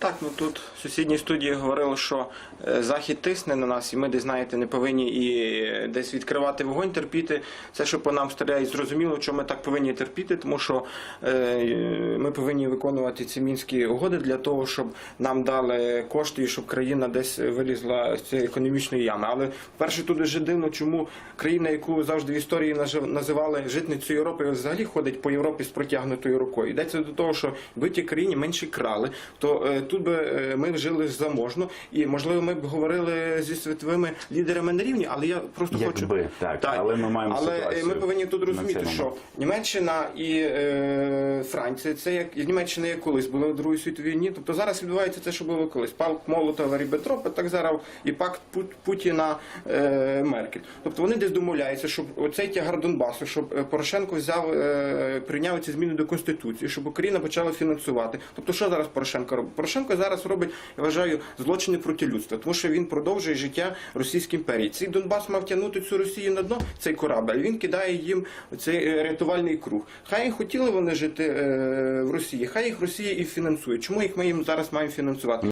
Так, ну тут в сусідній студії говорили, що е, захід тисне на нас, і ми десь знаєте, не повинні і е, десь відкривати вогонь, терпіти. Це, що по нам стріляють, зрозуміло, що ми так повинні терпіти, тому що е, ми повинні виконувати ці мінські угоди для того, щоб нам дали кошти і щоб країна десь вилізла з цієї економічної ями. Але перше тут дуже дивно, чому країна, яку завжди в історії називали житницею Європи, взагалі ходить по Європі з протягнутою рукою. Йдеться до того, що якби ті країні менше крали, то е, тут би е, ми жили заможно, і можливо ми б говорили зі світовими лідерами на рівні, але я просто хочу Якби, так, але ми маємо але е, ми повинні тут розуміти, що. Німеччина і е, Франція, це як і Німеччина як колись були в Другій світовій війні. Тобто зараз відбувається те, що було колись. Пакт Молотова Ріббентропа, так зараз і пакт Пут- Путіна е, Меркель. Тобто вони десь домовляються, щоб оцей тягар Донбасу, щоб е, Порошенко взяв е, прийняв ці зміни до конституції, щоб Україна почала фінансувати. Тобто, що зараз Порошенко робить? Порошенко зараз робить, я вважаю, злочини проти людства, тому що він продовжує життя Російській імперії. Цей Донбас мав тягнути цю Росію на дно, цей корабель. Він кидає їм цей е, рятувальний круг. Хай хотіли вони жити е, в Росії, хай їх Росія і фінансує. Чому їх ми їм зараз маємо фінансувати?